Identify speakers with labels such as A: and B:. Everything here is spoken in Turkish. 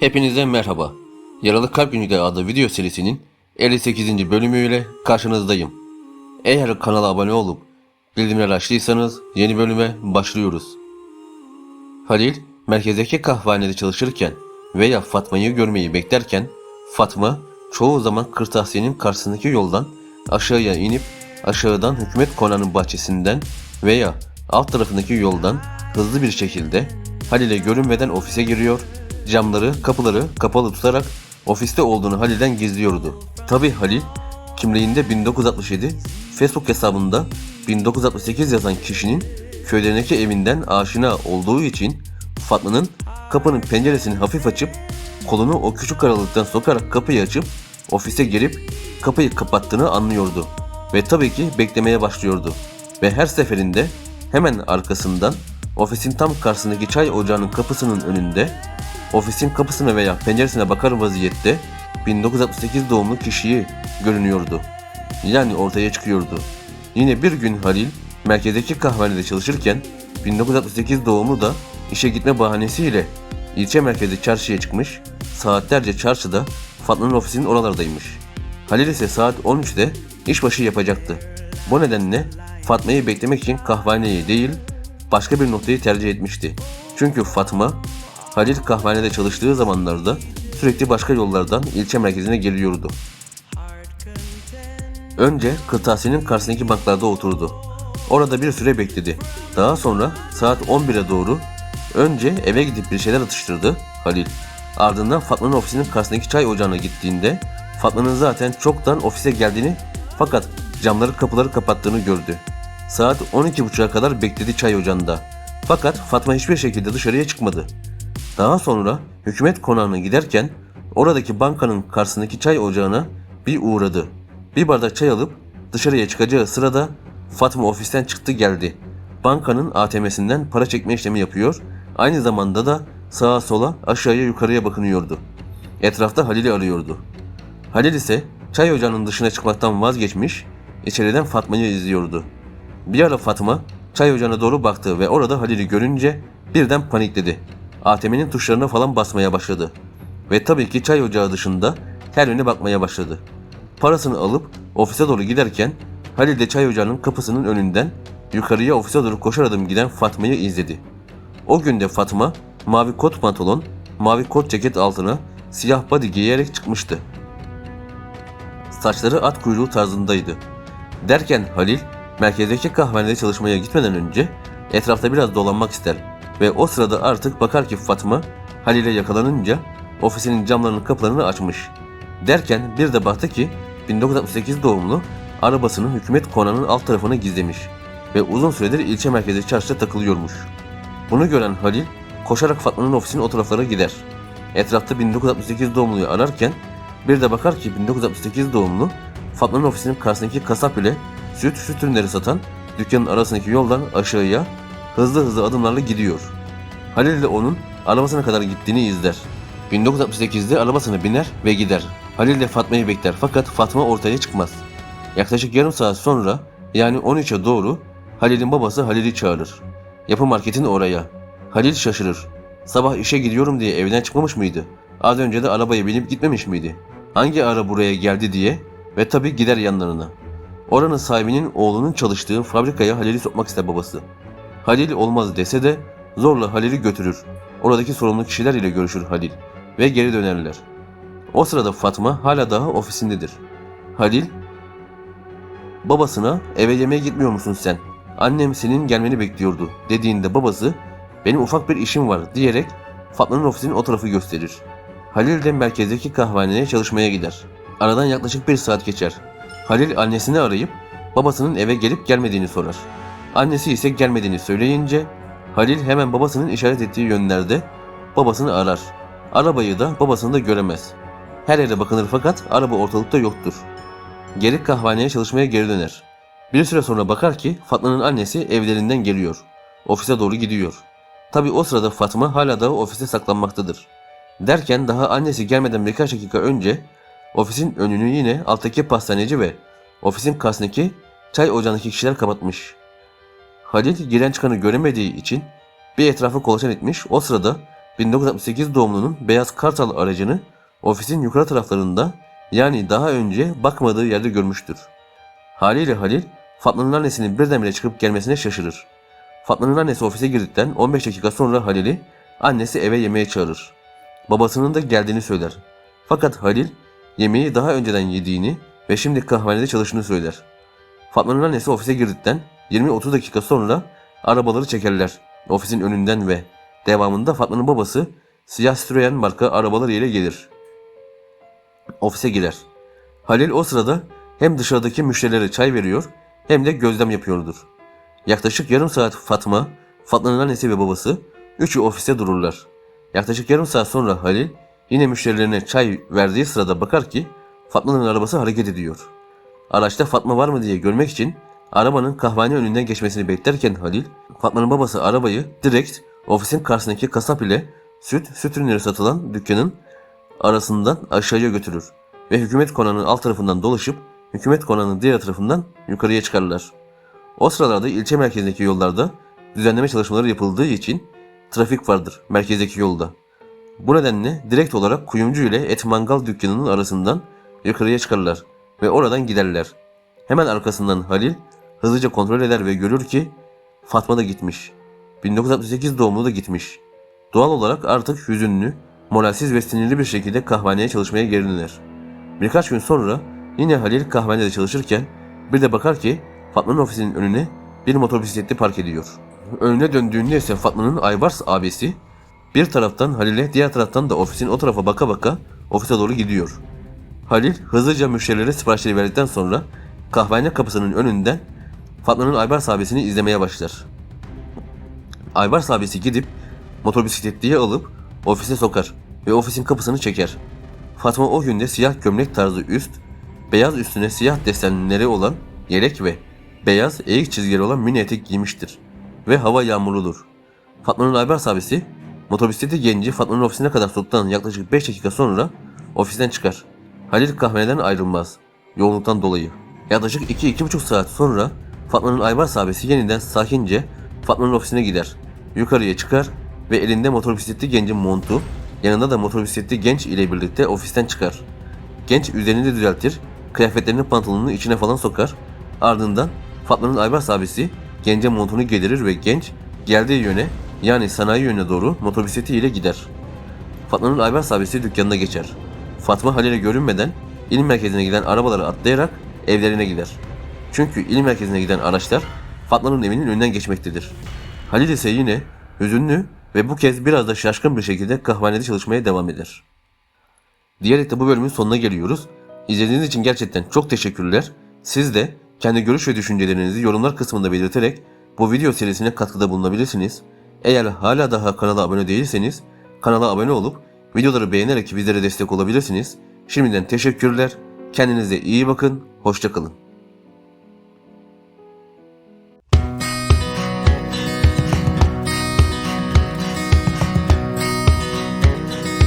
A: Hepinize merhaba. Yaralı Kalp Günü adlı video serisinin 58. bölümüyle karşınızdayım. Eğer kanala abone olup bildirimleri açtıysanız yeni bölüme başlıyoruz. Halil merkezdeki kahvehanede çalışırken veya Fatma'yı görmeyi beklerken Fatma çoğu zaman kırtasiyenin karşısındaki yoldan aşağıya inip aşağıdan hükümet konağının bahçesinden veya alt tarafındaki yoldan hızlı bir şekilde Halil'e görünmeden ofise giriyor, camları, kapıları kapalı tutarak ofiste olduğunu Halil'den gizliyordu. Tabi Halil kimliğinde 1967, Facebook hesabında 1968 yazan kişinin köylerindeki evinden aşina olduğu için Fatma'nın kapının penceresini hafif açıp kolunu o küçük aralıktan sokarak kapıyı açıp ofise girip kapıyı kapattığını anlıyordu. Ve tabii ki beklemeye başlıyordu. Ve her seferinde hemen arkasından ofisin tam karşısındaki çay ocağının kapısının önünde ofisin kapısına veya penceresine bakar vaziyette 1968 doğumlu kişiyi görünüyordu. Yani ortaya çıkıyordu. Yine bir gün Halil merkezdeki kahvehanede çalışırken 1968 doğumlu da işe gitme bahanesiyle ilçe merkezi çarşıya çıkmış, saatlerce çarşıda Fatma'nın ofisinin oralardaymış. Halil ise saat 13'te işbaşı yapacaktı. Bu nedenle Fatma'yı beklemek için kahvehaneyi değil, başka bir noktayı tercih etmişti. Çünkü Fatma, Halil kahvehanede çalıştığı zamanlarda sürekli başka yollardan ilçe merkezine geliyordu. Önce kırtasiyenin karşısındaki banklarda oturdu. Orada bir süre bekledi. Daha sonra saat 11'e doğru önce eve gidip bir şeyler atıştırdı Halil. Ardından Fatma'nın ofisinin karşısındaki çay ocağına gittiğinde Fatma'nın zaten çoktan ofise geldiğini fakat camları kapıları kapattığını gördü. Saat 12.30'a kadar bekledi çay ocağında. Fakat Fatma hiçbir şekilde dışarıya çıkmadı. Daha sonra hükümet konağına giderken oradaki bankanın karşısındaki çay ocağına bir uğradı. Bir bardak çay alıp dışarıya çıkacağı sırada Fatma ofisten çıktı geldi. Bankanın ATM'sinden para çekme işlemi yapıyor. Aynı zamanda da sağa sola aşağıya yukarıya bakınıyordu. Etrafta Halil'i arıyordu. Halil ise çay ocağının dışına çıkmaktan vazgeçmiş, içeriden Fatma'yı izliyordu. Bir ara Fatma çay ocağına doğru baktı ve orada Halil'i görünce birden panikledi. ATM'nin tuşlarına falan basmaya başladı. Ve tabii ki çay ocağı dışında her yöne bakmaya başladı. Parasını alıp ofise doğru giderken Halil de çay ocağının kapısının önünden yukarıya ofise doğru koşar adım giden Fatma'yı izledi. O gün de Fatma mavi kot pantolon, mavi kot ceket altına siyah body giyerek çıkmıştı. Saçları at kuyruğu tarzındaydı. Derken Halil merkezdeki kahvehanede çalışmaya gitmeden önce etrafta biraz dolanmak ister ve o sırada artık bakar ki Fatma Halil'e yakalanınca ofisinin camlarının kapılarını açmış. Derken bir de baktı ki 1968 doğumlu arabasının hükümet konağının alt tarafına gizlemiş ve uzun süredir ilçe merkezi çarşıda takılıyormuş. Bunu gören Halil koşarak Fatma'nın ofisinin o taraflara gider. Etrafta 1968 doğumluyu ararken bir de bakar ki 1968 doğumlu Fatma'nın ofisinin karşısındaki kasap ile süt süt ürünleri satan dükkanın arasındaki yoldan aşağıya hızlı hızlı adımlarla gidiyor. Halil de onun arabasına kadar gittiğini izler. 1968'de arabasına biner ve gider. Halil de Fatma'yı bekler fakat Fatma ortaya çıkmaz. Yaklaşık yarım saat sonra yani 13'e doğru Halil'in babası Halil'i çağırır. Yapı marketin oraya. Halil şaşırır. Sabah işe gidiyorum diye evden çıkmamış mıydı? Az önce de arabaya binip gitmemiş miydi? Hangi ara buraya geldi diye ve tabi gider yanlarına. Oranın sahibinin oğlunun çalıştığı fabrikaya Halil'i sokmak ister babası. Halil olmaz dese de zorla Halil'i götürür. Oradaki sorumlu kişiler ile görüşür Halil ve geri dönerler. O sırada Fatma hala daha ofisindedir. Halil babasına eve yemeğe gitmiyor musun sen? Annem senin gelmeni bekliyordu dediğinde babası benim ufak bir işim var diyerek Fatma'nın ofisinin o tarafı gösterir. Halil de merkezdeki kahvehaneye çalışmaya gider. Aradan yaklaşık bir saat geçer. Halil annesini arayıp babasının eve gelip gelmediğini sorar. Annesi ise gelmediğini söyleyince Halil hemen babasının işaret ettiği yönlerde babasını arar. Arabayı da babasını da göremez. Her yere bakınır fakat araba ortalıkta yoktur. Geri kahvehaneye çalışmaya geri döner. Bir süre sonra bakar ki Fatma'nın annesi evlerinden geliyor. Ofise doğru gidiyor. Tabi o sırada Fatma hala da ofiste saklanmaktadır. Derken daha annesi gelmeden birkaç dakika önce ofisin önünü yine alttaki pastaneci ve ofisin karşısındaki çay ocağındaki kişiler kapatmış. Halil giren çıkanı göremediği için bir etrafı kolaçan etmiş. O sırada 1968 doğumlunun beyaz kartal aracını ofisin yukarı taraflarında yani daha önce bakmadığı yerde görmüştür. Haliyle Halil, Fatma'nın annesinin birdenbire çıkıp gelmesine şaşırır. Fatma'nın annesi ofise girdikten 15 dakika sonra Halil'i annesi eve yemeğe çağırır. Babasının da geldiğini söyler. Fakat Halil yemeği daha önceden yediğini ve şimdi kahvanede çalıştığını söyler. Fatma'nın annesi ofise girdikten 20-30 dakika sonra arabaları çekerler ofisin önünden ve devamında Fatma'nın babası siyah Citroen marka arabalar ile gelir. Ofise girer. Halil o sırada hem dışarıdaki müşterilere çay veriyor hem de gözlem yapıyordur. Yaklaşık yarım saat Fatma, Fatma'nın annesi ve babası üçü ofiste dururlar. Yaklaşık yarım saat sonra Halil yine müşterilerine çay verdiği sırada bakar ki Fatma'nın arabası hareket ediyor. Araçta Fatma var mı diye görmek için arabanın kahvehane önünden geçmesini beklerken Halil, Fatma'nın babası arabayı direkt ofisin karşısındaki kasap ile süt, süt ürünleri satılan dükkanın arasından aşağıya götürür ve hükümet konağının alt tarafından dolaşıp hükümet konağının diğer tarafından yukarıya çıkarlar. O sıralarda ilçe merkezindeki yollarda düzenleme çalışmaları yapıldığı için trafik vardır merkezdeki yolda. Bu nedenle direkt olarak kuyumcu ile et mangal dükkanının arasından yukarıya çıkarlar ve oradan giderler. Hemen arkasından Halil hızlıca kontrol eder ve görür ki Fatma da gitmiş. 1968 doğumlu da gitmiş. Doğal olarak artık hüzünlü, moralsiz ve sinirli bir şekilde kahvaneye çalışmaya geri döner. Birkaç gün sonra yine Halil kahvanede çalışırken bir de bakar ki Fatma'nın ofisinin önüne bir motor bisikleti park ediyor. Önüne döndüğünde ise Fatma'nın Aybars abisi bir taraftan Halil'e diğer taraftan da ofisin o tarafa baka baka ofise doğru gidiyor. Halil hızlıca müşterilere siparişleri verdikten sonra kahvehane kapısının önünden Fatma'nın Aybars abisini izlemeye başlar. Aybars abisi gidip motor bisikletliği alıp ofise sokar ve ofisin kapısını çeker. Fatma o günde siyah gömlek tarzı üst, beyaz üstüne siyah desenleri olan yelek ve beyaz eğik çizgileri olan mini etek giymiştir ve hava yağmurludur. Fatma'nın Aybars abisi motobisikleti genci Fatma'nın ofisine kadar soktuktan yaklaşık 5 dakika sonra ofisten çıkar. Halil kahveneden ayrılmaz yoğunluktan dolayı. Yaklaşık 2-2,5 saat sonra Fatma'nın Aybars abisi yeniden sakince Fatma'nın ofisine gider. Yukarıya çıkar ve elinde motor bisikletli gencin montu, yanında da motor bisikletli genç ile birlikte ofisten çıkar. Genç üzerini düzeltir, kıyafetlerini pantolonunu içine falan sokar. Ardından Fatma'nın Aybars abisi gence montunu giydirir ve genç geldiği yöne yani sanayi yönüne doğru motor bisikleti ile gider. Fatma'nın Aybars abisi dükkanına geçer. Fatma Halil'e görünmeden il merkezine giden arabaları atlayarak evlerine gider. Çünkü il merkezine giden araçlar Fatma'nın evinin önünden geçmektedir. Halil ise yine hüzünlü ve bu kez biraz da şaşkın bir şekilde kahvanede çalışmaya devam eder. Diyerek de bu bölümün sonuna geliyoruz. İzlediğiniz için gerçekten çok teşekkürler. Siz de kendi görüş ve düşüncelerinizi yorumlar kısmında belirterek bu video serisine katkıda bulunabilirsiniz. Eğer hala daha kanala abone değilseniz kanala abone olup videoları beğenerek bizlere destek olabilirsiniz. Şimdiden teşekkürler. Kendinize iyi bakın. Hoşçakalın.